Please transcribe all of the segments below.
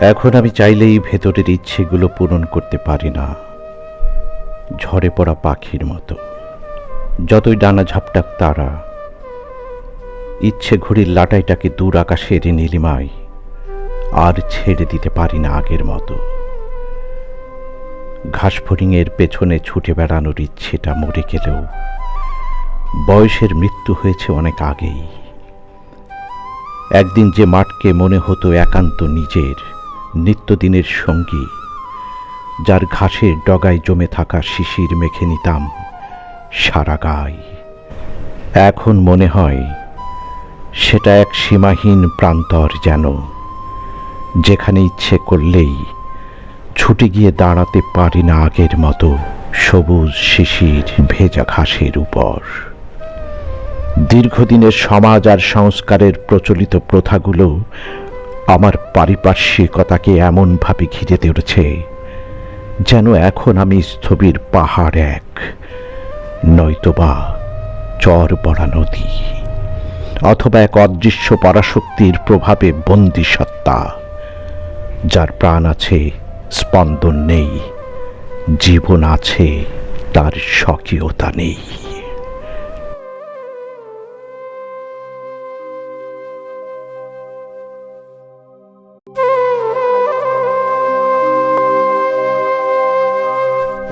এখন আমি চাইলেই ভেতরের ইচ্ছেগুলো পূরণ করতে পারি না। ঝরে পড়া পাখির মতো। যতই ডানা ঝাপটাক তারা, ইচ্ছে ঘড়ির লাটাইটাকে দূর আকাশের নীলিমায় আর ছেড়ে দিতে পারি না আগের মতো। ঘাস ফড়িংয়ের পেছনে ছুটে বেড়ানোর ইচ্ছেটা মরে গেলেও বয়সের মৃত্যু হয়েছে অনেক আগেই। একদিন যে মাঠকে মনে হতো একান্ত নিজের নিত্যদিনের সঙ্গী, যার ঘাসের ডগায় জমে থাকা শিশির মেখে নিতাম সারা গায়। এখন মনে হয় সেটা এক সীমাহীন প্রান্তর যেন, যেখানে ইচ্ছে করলেই ছুটে গিয়ে দাঁড়াতে পারি না আগের মতো সবুজ শিশির ভেজা ঘাসের উপর। দীর্ঘদিনের সমাজ আর সংস্কারের প্রচলিত প্রথাগুলো আমার পারিপার্শ্বিকতাকে এমনভাবে ঘিরে ধরেছে যেন এখন আমি স্থবির পাহাড় এক, নয়তোবা চর পড়া নদী অথবা এক অদৃশ্য পরাশক্তির প্রভাবে বন্দি সত্তা যার প্রাণ আছে, স্পন্দন নেই, জীবন আছে, তার স্বকীয়তা নেই।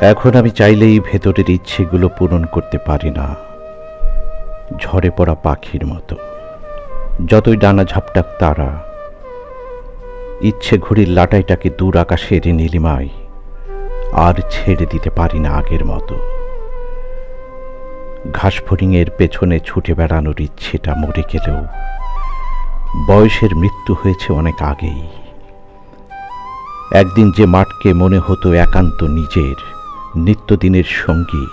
এখন আমি চাইলেই ভেতরের ইচ্ছেগুলো পূরণ করতে পারি না। ঝরে পড়া পাখির মতো। যতই ডানা ঝাপটাক তারা, ইচ্ছে ঘড়ির লাটাইটাকে দূর আকাশের নীলিমায় আর ছেড়ে দিতে পারি না আগের মতো। ঘাস ফড়িংয়ের পেছনে ছুটে বেড়ানোর ইচ্ছেটা মরে গেলেও বয়সের মৃত্যু হয়েছে অনেক আগেই। একদিন যে মাঠকে মনে হতো একান্ত নিজের নিত্যদিনের সঙ্গী,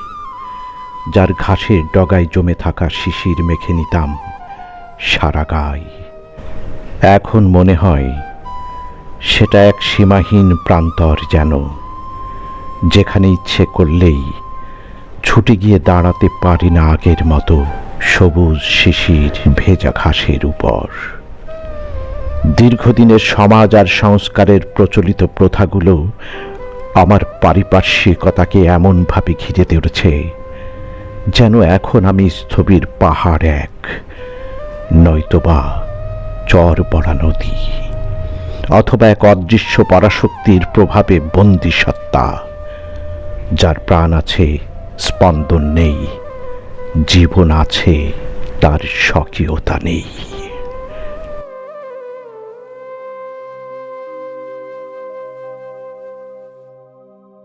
যার ঘাসের ডগায় জমে থাকা শিশির মেখে নিতাম সারা গায় এখন মনে হয় সেটা এক সীমাহীন প্রান্তর যেন, যেখানে ইচ্ছে করলেই ছুটে গিয়ে দাঁড়াতে পারি না আগের মতো সবুজ শিশির ভেজা ঘাসের উপর। দীর্ঘদিনের সমাজ আর সংস্কারের প্রচলিত প্রথাগুলো আমার পারিপার্শ্বিকতাকে এমনভাবে ঘিরে ধরেছে যেন এখন আমি স্থবির পাহাড় এক, নয়তোবা চর পড়া নদী অথবা এক অদৃশ্য পরাশক্তির প্রভাবে বন্দি সত্তা যার প্রাণ আছে, স্পন্দন নেই, জীবন আছে, তার স্বকীয়তা নেই।